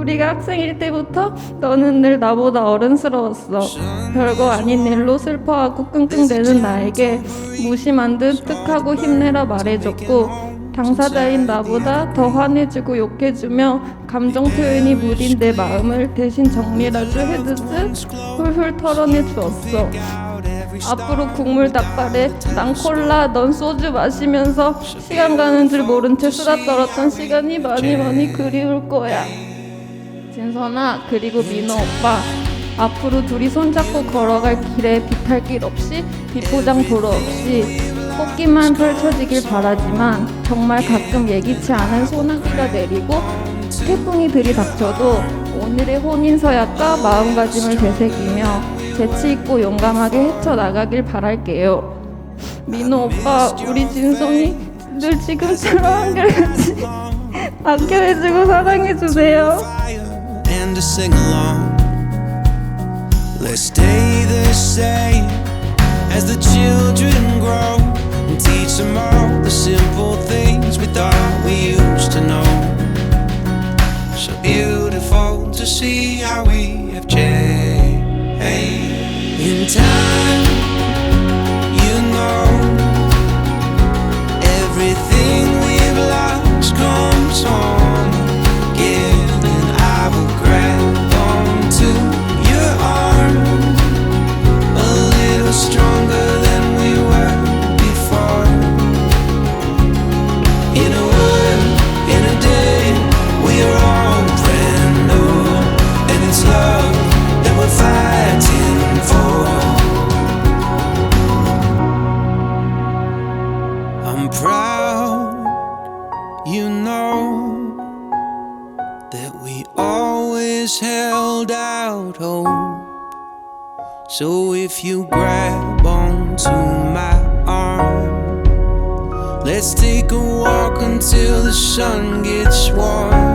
우리가 학생일 때부터 너는 늘 나보다 어른스러웠어. 별거 아닌 일로 슬퍼하고 끙끙대는 나에게 무심한 듯 뜩하고 힘내라 말해줬고 당사자인 나보다 더 화내주고 욕해주며 감정 표현이 무딘 내 마음을 대신 정리라도 해주듯 훌훌 털어내 주었어. 앞으로 국물 닭발에 난 콜라 넌 소주 마시면서 시간 가는 줄 모른 채 수다 떨었던 시간이 많이 많이 그리울 거야 진선아 그리고 민호 오빠 앞으로 둘이 손잡고 걸어갈 길에 비탈 길 없이 비포장 도로 없이 꽃길만 펼쳐지길 바라지만 정말 가끔 예기치 않은 소나기가 내리고 태풍이 들이닥쳐도 오늘의 혼인서약과 마음가짐을 되새기며 재치있고 용감하게 헤쳐나가길 바랄게요. 민호 오빠, 우리 진성이 늘 지금처럼 한결같이 아껴해주고 사랑해주세요. And to sing along. Let's stay the same as the children you know, that we always held out hope. So if you grab onto my arm, let's take a walk until the sun gets warm.